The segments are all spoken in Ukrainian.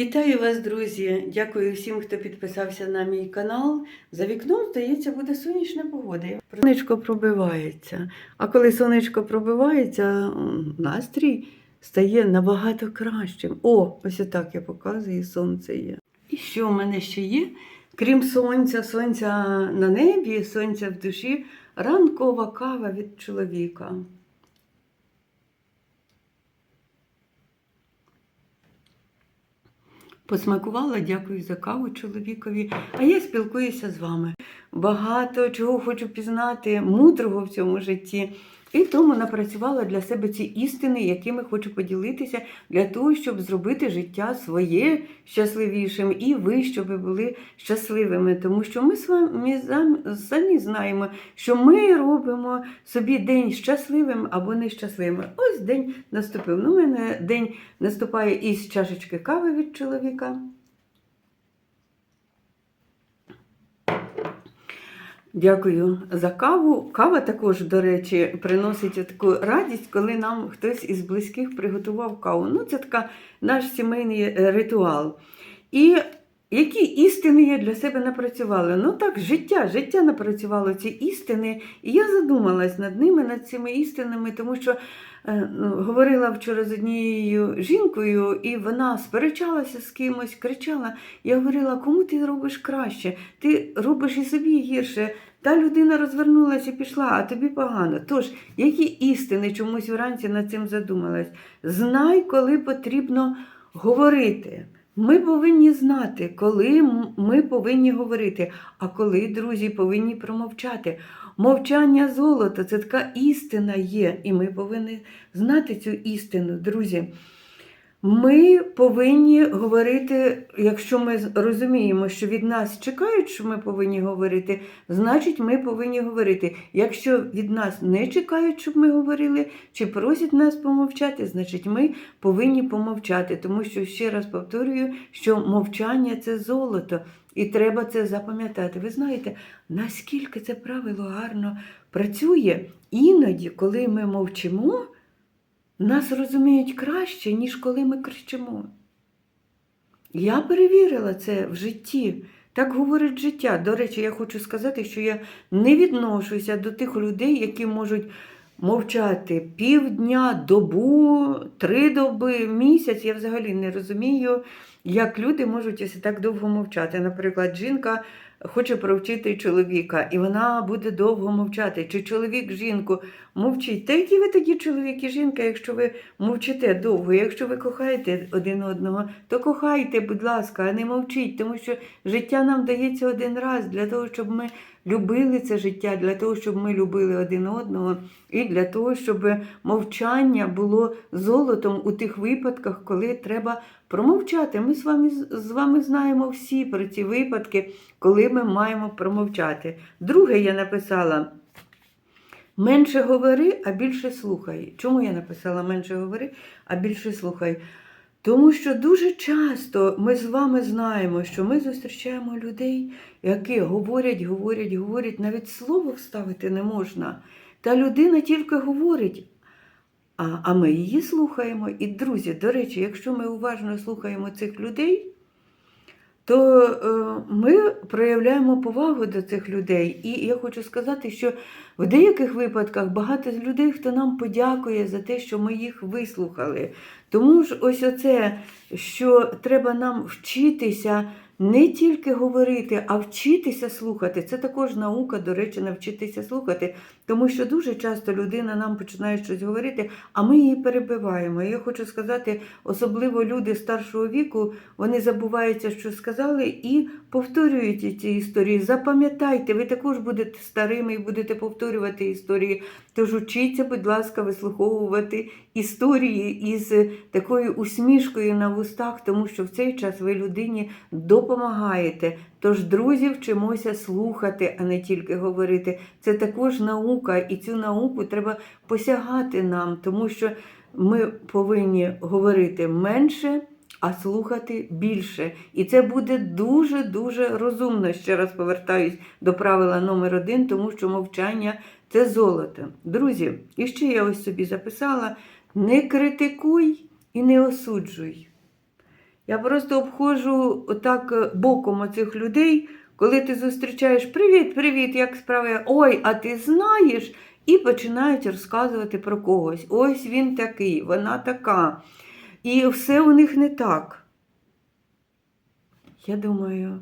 Вітаю вас, друзі! Дякую всім, хто підписався на мій канал. За вікном, здається, буде сонячна погода. Сонечко пробивається. А коли сонечко пробивається, настрій стає набагато кращим. О, ось отак я показую, сонце є. І що в мене ще є? Крім сонця, сонця на небі, сонця в душі, ранкова кава від чоловіка. Посмакувала, дякую за каву чоловікові. А я спілкуюся з вами. Багато чого хочу пізнати, мудрого в цьому житті. І тому напрацювала для себе ці істини, якими хочу поділитися, для того, щоб зробити життя своє щасливішим, і ви, щоб ви були щасливими. Тому що ми самі знаємо, що ми робимо собі день щасливим або нещасливим. Ось день наступив. Ну, у мене день наступає із чашечки кави від чоловіка. Дякую за каву. Кава також, до речі, приносить таку радість, коли нам хтось із близьких приготував каву. Ну, це така наш сімейний е, ритуал. І які істини я для себе напрацювала? Ну так, життя, життя напрацювало ці істини, і я задумалась над ними, над цими істинами, тому що е, ну, говорила вчора з однією жінкою, і вона сперечалася з кимось, кричала. Я говорила, кому ти робиш краще? Ти робиш і собі гірше. Та людина розвернулася і пішла, а тобі погано. Тож, які істини чомусь вранці над цим задумалась? Знай, коли потрібно говорити. Ми повинні знати, коли ми повинні говорити, а коли, друзі, повинні промовчати. Мовчання золото це така істина є, і ми повинні знати цю істину, друзі. Ми повинні говорити, якщо ми розуміємо, що від нас чекають, що ми повинні говорити, значить ми повинні говорити. Якщо від нас не чекають, щоб ми говорили, чи просять нас помовчати, значить ми повинні помовчати. Тому що ще раз повторюю, що мовчання це золото, і треба це запам'ятати. Ви знаєте, наскільки це правило гарно працює іноді, коли ми мовчимо. Нас розуміють краще, ніж коли ми кричимо. Я перевірила це в житті. Так говорить життя. До речі, я хочу сказати, що я не відношуся до тих людей, які можуть мовчати півдня, добу, три доби, місяць. Я взагалі не розумію, як люди можуть ось так довго мовчати. Наприклад, жінка хоче провчити чоловіка, і вона буде довго мовчати. Чи чоловік жінку мовчить. Та які ви тоді чоловік і жінка, якщо ви мовчите довго, якщо ви кохаєте один одного, то кохайте, будь ласка, а не мовчіть, тому що життя нам дається один раз для того, щоб ми любили це життя, для того, щоб ми любили один одного, і для того, щоб мовчання було золотом у тих випадках, коли треба промовчати. Ми з вами, з вами знаємо всі про ці випадки, коли ми маємо промовчати. Друге, я написала. Менше говори, а більше слухай. Чому я написала менше говори, а більше слухай? Тому що дуже часто ми з вами знаємо, що ми зустрічаємо людей, які говорять, говорять, говорять, навіть слово вставити не можна. Та людина тільки говорить, а, ми її слухаємо. І, друзі, до речі, якщо ми уважно слухаємо цих людей, то е, ми проявляємо повагу до цих людей. І я хочу сказати, що в деяких випадках багато людей, хто нам подякує за те, що ми їх вислухали. Тому ж ось оце, що треба нам вчитися не тільки говорити, а вчитися слухати. Це також наука, до речі, навчитися слухати. Тому що дуже часто людина нам починає щось говорити, а ми її перебиваємо. Я хочу сказати, особливо люди старшого віку, вони забуваються, що сказали, і повторюють ці історії. Запам'ятайте, ви також будете старими і будете повторювати історії. Тож учіться, будь ласка, вислуховувати історії із такою усмішкою на вустах, тому що в цей час ви людині допомагаєте. Тож, друзі, вчимося слухати, а не тільки говорити. Це також наука, і цю науку треба посягати нам, тому що ми повинні говорити менше. А слухати більше. І це буде дуже-дуже розумно. Ще раз повертаюсь до правила номер один, тому що мовчання це золото. Друзі, і ще я ось собі записала: не критикуй і не осуджуй. Я просто обходжу отак боком оцих людей, коли ти зустрічаєш Привіт, привіт, як справи? Ой, а ти знаєш? І починають розказувати про когось. Ось він такий, вона така. І все у них не так. Я думаю,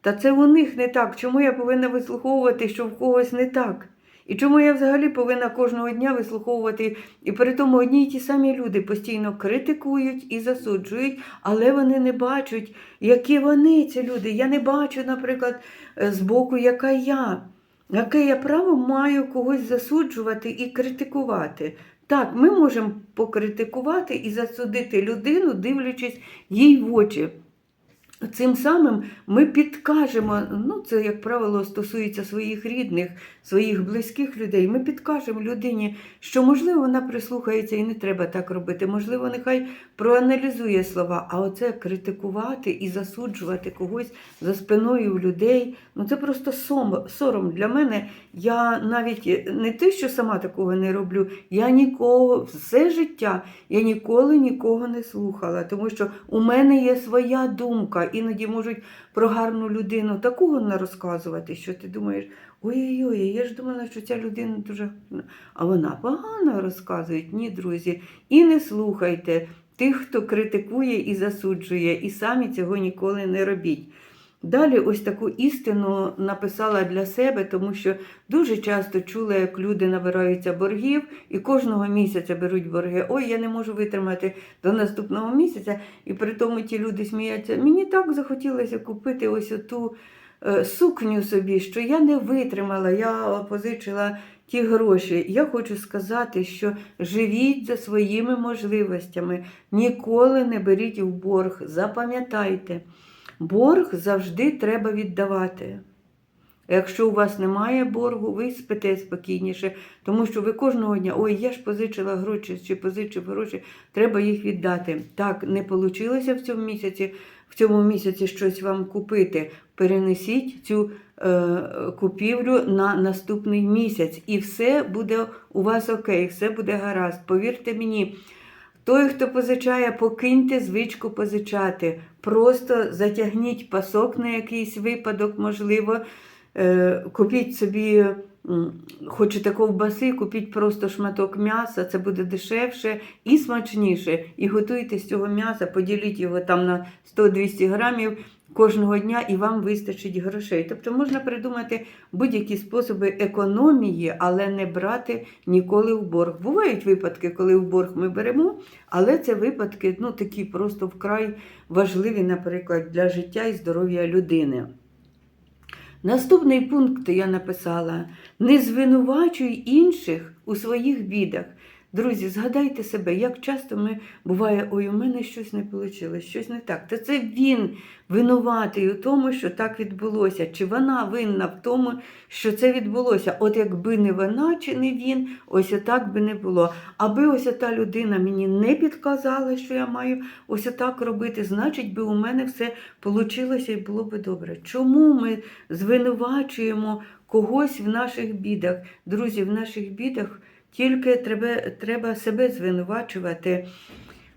та це у них не так. Чому я повинна вислуховувати, що в когось не так? І чому я взагалі повинна кожного дня вислуховувати, і при тому одні й ті самі люди постійно критикують і засуджують, але вони не бачать, які вони, ці люди. Я не бачу, наприклад, е, збоку, яка я. Яке я право маю когось засуджувати і критикувати? Так, ми можемо покритикувати і засудити людину, дивлячись їй в очі. Цим самим ми підкажемо, ну це, як правило, стосується своїх рідних, своїх близьких людей. Ми підкажемо людині, що можливо вона прислухається і не треба так робити. Можливо, нехай проаналізує слова, а оце критикувати і засуджувати когось за спиною людей. Ну це просто сом, сором для мене. Я навіть не те, що сама такого не роблю, я нікого все життя я ніколи нікого не слухала, тому що у мене є своя думка. Іноді можуть про гарну людину такого не розказувати, що ти думаєш, ой-ой-ой, я ж думала, що ця людина дуже гарна. А вона погано розказує. Ні, друзі. І не слухайте тих, хто критикує і засуджує, і самі цього ніколи не робіть. Далі ось таку істину написала для себе, тому що дуже часто чула, як люди набираються боргів і кожного місяця беруть борги. Ой, я не можу витримати до наступного місяця. І при тому ті люди сміються. Мені так захотілося купити ось оту е, сукню собі, що я не витримала, я позичила ті гроші. Я хочу сказати, що живіть за своїми можливостями, ніколи не беріть в борг. Запам'ятайте. Борг завжди треба віддавати. Якщо у вас немає боргу, ви спите спокійніше, тому що ви кожного дня, ой, я ж позичила гроші чи позичив гроші, треба їх віддати. Так, не вийшло в цьому місяці, в цьому місяці щось вам купити. Перенесіть цю е, купівлю на наступний місяць, і все буде у вас окей, все буде гаразд. Повірте мені. Той, хто позичає, покиньте звичку позичати. Просто затягніть пасок на якийсь випадок, можливо. Е, Купіть собі, м, хочете ковбаси, купіть просто шматок м'яса, це буде дешевше і смачніше. І готуйте з цього м'яса, поділіть його там на 100-200 грамів кожного дня, і вам вистачить грошей. Тобто можна придумати будь-які способи економії, але не брати ніколи в борг. Бувають випадки, коли в борг ми беремо, але це випадки ну, такі просто вкрай важливі, наприклад, для життя і здоров'я людини. Наступний пункт я написала: не звинувачуй інших у своїх бідах. Друзі, згадайте себе, як часто ми буває, ой, у мене щось не вийшло, щось не так. Та це він винуватий у тому, що так відбулося, чи вона винна в тому, що це відбулося. От якби не вона чи не він, ось отак би не було. Аби ось та людина мені не підказала, що я маю ось отак робити, значить би у мене все вийшло і було би добре. Чому ми звинувачуємо когось в наших бідах? Друзі, в наших бідах. Тільки треба, треба себе звинувачувати,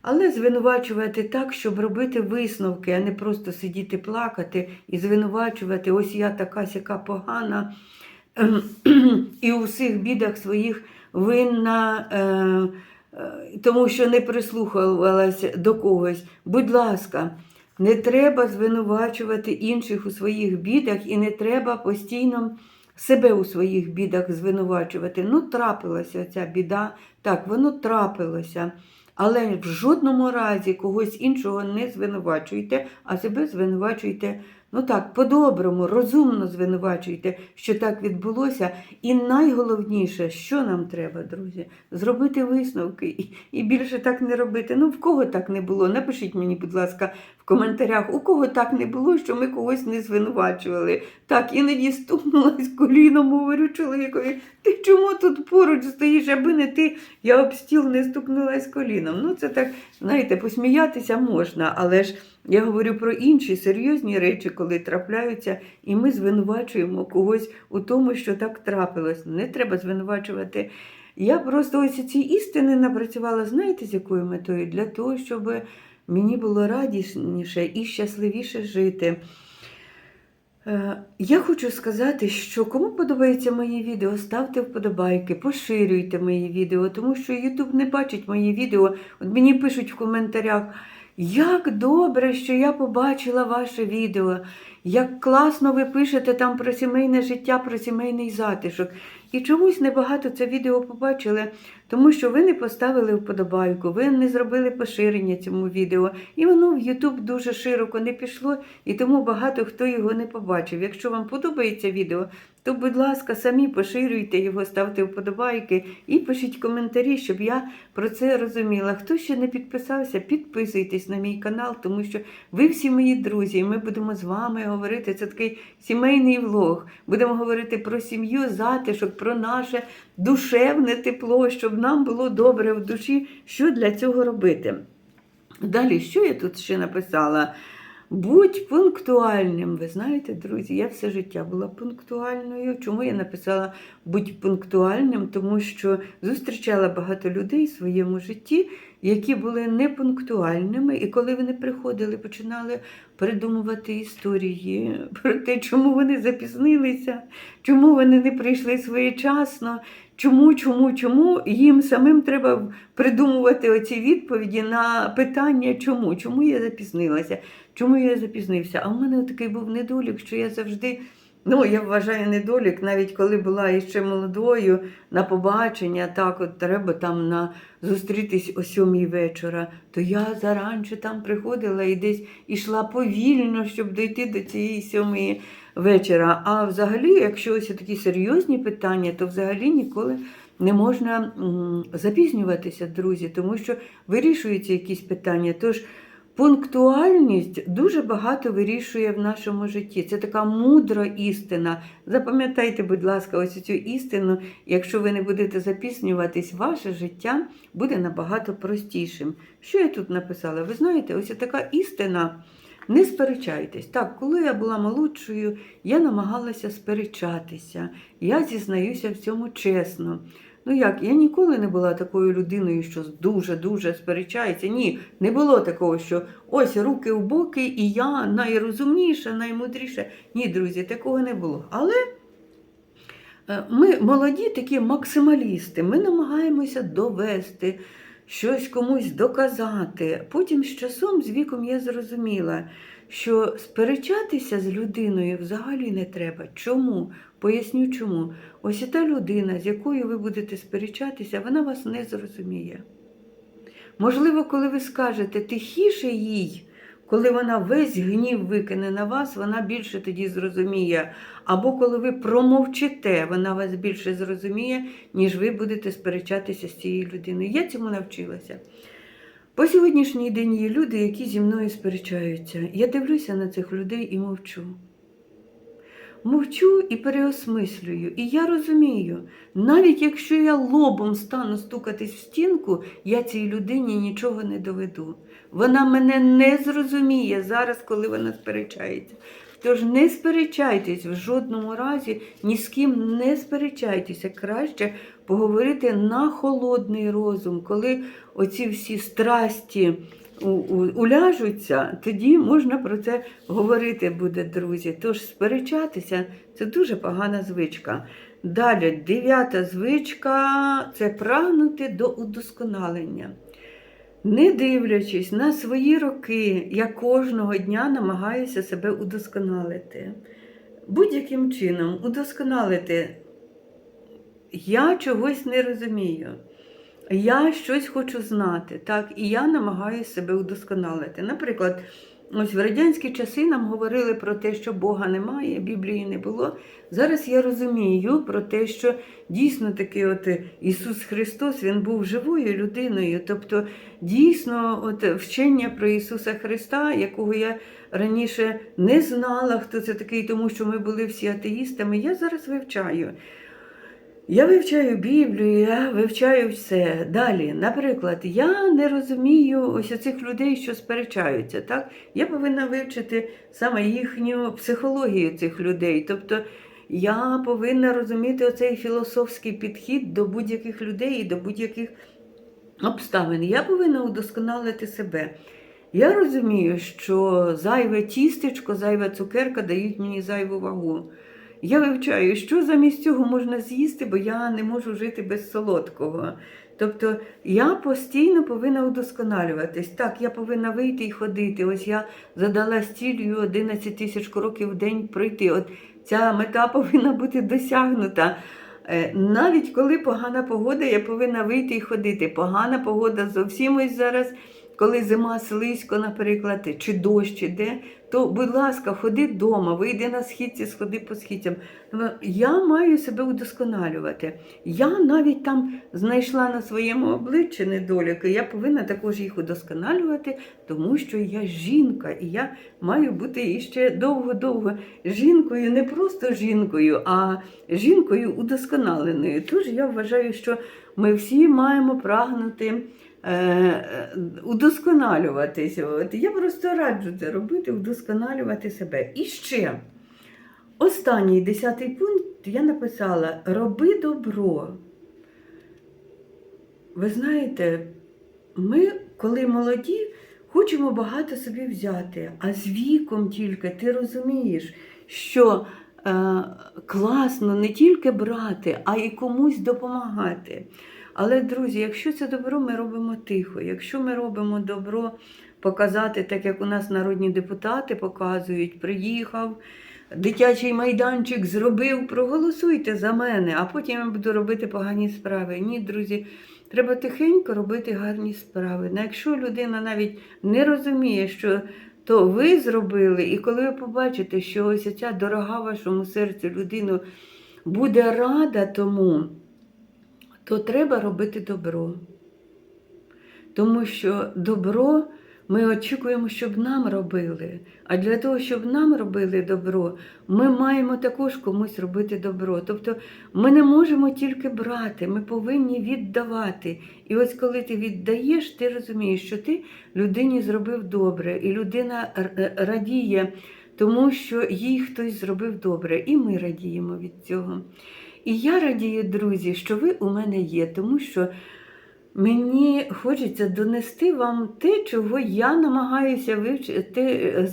але звинувачувати так, щоб робити висновки, а не просто сидіти плакати і звинувачувати, ось я така сяка погана, і у всіх бідах своїх винна, е, е, тому що не прислухалася до когось. Будь ласка, не треба звинувачувати інших у своїх бідах і не треба постійно себе у своїх бідах звинувачувати. Ну, трапилася ця біда, так, воно трапилося. Але в жодному разі когось іншого не звинувачуйте, а себе звинувачуйте. Ну так, по-доброму, розумно звинувачуйте, що так відбулося. І найголовніше, що нам треба, друзі, зробити висновки і, більше так не робити. Ну, в кого так не було? Напишіть мені, будь ласка, в коментарях, у кого так не було, що ми когось не звинувачували. Так, іноді стукнулась коліном, говорю чоловікові, ти чому тут поруч стоїш, аби не ти, я об стіл не стукнулась коліном. Ну, це так, знаєте, посміятися можна, але ж. Я говорю про інші серйозні речі, коли трапляються, і ми звинувачуємо когось у тому, що так трапилось. Не треба звинувачувати. Я просто ось ці істини напрацювала, знаєте, з якою метою? Для того, щоб мені було радісніше і щасливіше жити. Е, Я хочу сказати, що кому подобається мої відео, ставте вподобайки, поширюйте мої відео, тому що YouTube не бачить мої відео. От мені пишуть в коментарях, як добре, що я побачила ваше відео, як класно ви пишете там про сімейне життя, про сімейний затишок. І чомусь небагато це відео побачили, тому що ви не поставили вподобайку, ви не зробили поширення цьому відео. І воно в YouTube дуже широко не пішло, і тому багато хто його не побачив. Якщо вам подобається відео, то, будь ласка, самі поширюйте його, ставте вподобайки і пишіть коментарі, щоб я про це розуміла. Хто ще не підписався, підписуйтесь на мій канал, тому що ви всі мої друзі, і ми будемо з вами говорити. Це такий сімейний влог. Будемо говорити про сім'ю, затишок, про наше душевне тепло, щоб нам було добре в душі. Що для цього робити? Далі, що я тут ще написала? Будь пунктуальним. Ви знаєте, друзі, я все життя була пунктуальною. Чому я написала будь пунктуальним? Тому що зустрічала багато людей в своєму житті, які були непунктуальними, і коли вони приходили, починали придумувати історії про те, чому вони запізнилися, чому вони не прийшли своєчасно. Чому, чому, чому їм самим треба придумувати оці відповіді на питання, чому? Чому я запізнилася? Чому я запізнився? А в мене такий був недолік, що я завжди, ну я вважаю недолік, навіть коли була іще молодою на побачення, так от треба там на зустрітись о сьомій вечора, то я заранче там приходила і десь ішла повільно, щоб дійти до цієї сьомої вечора. А взагалі, якщо ось такі серйозні питання, то взагалі ніколи не можна запізнюватися, друзі, тому що вирішуються якісь питання. Тож пунктуальність дуже багато вирішує в нашому житті. Це така мудра істина. Запам'ятайте, будь ласка, ось цю істину. Якщо ви не будете запізнюватись, ваше життя буде набагато простішим. Що я тут написала? Ви знаєте, ось така істина. Не сперечайтесь. Так, коли я була молодшою, я намагалася сперечатися. Я зізнаюся в цьому чесно. Ну як, я ніколи не була такою людиною, що дуже-дуже сперечається. Ні, не було такого, що ось руки в боки, і я найрозумніша, наймудріша. Ні, друзі, такого не було. Але е, ми молоді такі максималісти, ми намагаємося довести, щось комусь доказати. Потім з часом, з віком я зрозуміла, що сперечатися з людиною взагалі не треба. Чому? Поясню чому. Ось та людина, з якою ви будете сперечатися, вона вас не зрозуміє. Можливо, коли ви скажете тихіше їй, коли вона весь гнів викине на вас, вона більше тоді зрозуміє. Або коли ви промовчите, вона вас більше зрозуміє, ніж ви будете сперечатися з цією людиною. Я цьому навчилася. По сьогоднішній день є люди, які зі мною сперечаються. Я дивлюся на цих людей і мовчу. Мовчу і переосмислюю. І я розумію, навіть якщо я лобом стану стукатись в стінку, я цій людині нічого не доведу. Вона мене не зрозуміє зараз, коли вона сперечається. Тож не сперечайтесь в жодному разі, ні з ким не сперечайтеся. Краще поговорити на холодний розум, коли оці всі страсті уляжуться, тоді можна про це говорити буде, друзі. Тож сперечатися це дуже погана звичка. Далі, дев'ята звичка це прагнути до удосконалення. Не дивлячись на свої роки, я кожного дня намагаюся себе удосконалити. Будь-яким чином удосконалити. Я чогось не розумію. Я щось хочу знати, так, і я намагаюся себе удосконалити. Наприклад, ось в радянські часи нам говорили про те, що Бога немає, Біблії не було. Зараз я розумію про те, що дійсно таки от Ісус Христос Він був живою людиною. Тобто, дійсно, от вчення про Ісуса Христа, якого я раніше не знала, хто це такий, тому що ми були всі атеїстами, я зараз вивчаю. Я вивчаю Біблію, я вивчаю все. Далі, наприклад, я не розумію ось цих людей, що сперечаються. Так? Я повинна вивчити саме їхню психологію цих людей. Тобто я повинна розуміти оцей філософський підхід до будь-яких людей і до будь-яких обставин. Я повинна удосконалити себе. Я розумію, що зайве тістечко, зайва цукерка дають мені зайву вагу. Я вивчаю, що замість цього можна з'їсти, бо я не можу жити без солодкого. Тобто я постійно повинна удосконалюватись. Так, я повинна вийти і ходити. Ось я задала стілію 11 тисяч кроків в день пройти. От ця мета повинна бути досягнута. Е, Навіть коли погана погода, я повинна вийти і ходити. Погана погода зовсім ось зараз, коли зима слизько, наприклад, чи дощ іде, то, будь ласка, ходи вдома, вийди на східці, сходи по східцям. Ну, Я маю себе удосконалювати. Я навіть там знайшла на своєму обличчі недоліки. Я повинна також їх удосконалювати, тому що я жінка, і я маю бути іще довго-довго жінкою, не просто жінкою, а жінкою удосконаленою. Тож я вважаю, що ми всі маємо прагнути. Е, Удосконалюватися. От я просто раджу це робити, удосконалювати себе. І ще останній десятий пункт я написала: роби добро. Ви знаєте, ми, коли молоді, хочемо багато собі взяти, а з віком тільки ти розумієш, що е, класно не тільки брати, а й комусь допомагати. Але, друзі, якщо це добро, ми робимо тихо. Якщо ми робимо добро показати, так як у нас народні депутати показують, приїхав, дитячий майданчик зробив, проголосуйте за мене, а потім я буду робити погані справи. Ні, друзі, треба тихенько робити гарні справи. Ну, якщо людина навіть не розуміє, що то ви зробили, і коли ви побачите, що ось ця дорога вашому серцю людину буде рада тому, то треба робити добро. Тому що добро ми очікуємо, щоб нам робили. А для того, щоб нам робили добро, ми маємо також комусь робити добро. Тобто ми не можемо тільки брати, ми повинні віддавати. І ось коли ти віддаєш, ти розумієш, що ти людині зробив добре, і людина р- радіє, тому що їй хтось зробив добре, і ми радіємо від цього. І я радію, друзі, що ви у мене є, тому що мені хочеться донести вам те, чого я намагаюся вивчити,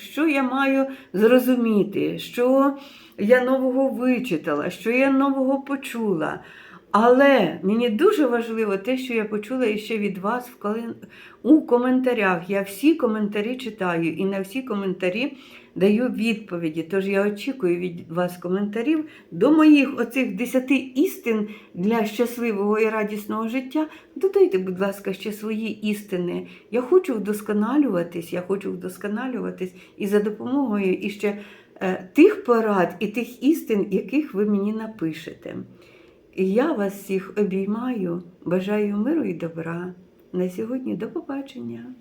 що- я маю зрозуміти, що я нового вичитала, що я нового почула. Але мені дуже важливо те, що я почула іще від вас в коли- у коментарях. Я всі коментарі читаю і на всі коментарі даю відповіді. Тож я очікую від вас коментарів до моїх оцих десяти істин для щасливого і радісного життя. Додайте, будь ласка, ще свої істини. Я хочу вдосконалюватись, я хочу вдосконалюватись і за допомогою іще е, тих порад і тих істин, яких ви мені напишете. І я вас всіх обіймаю, бажаю миру і добра. На сьогодні до побачення.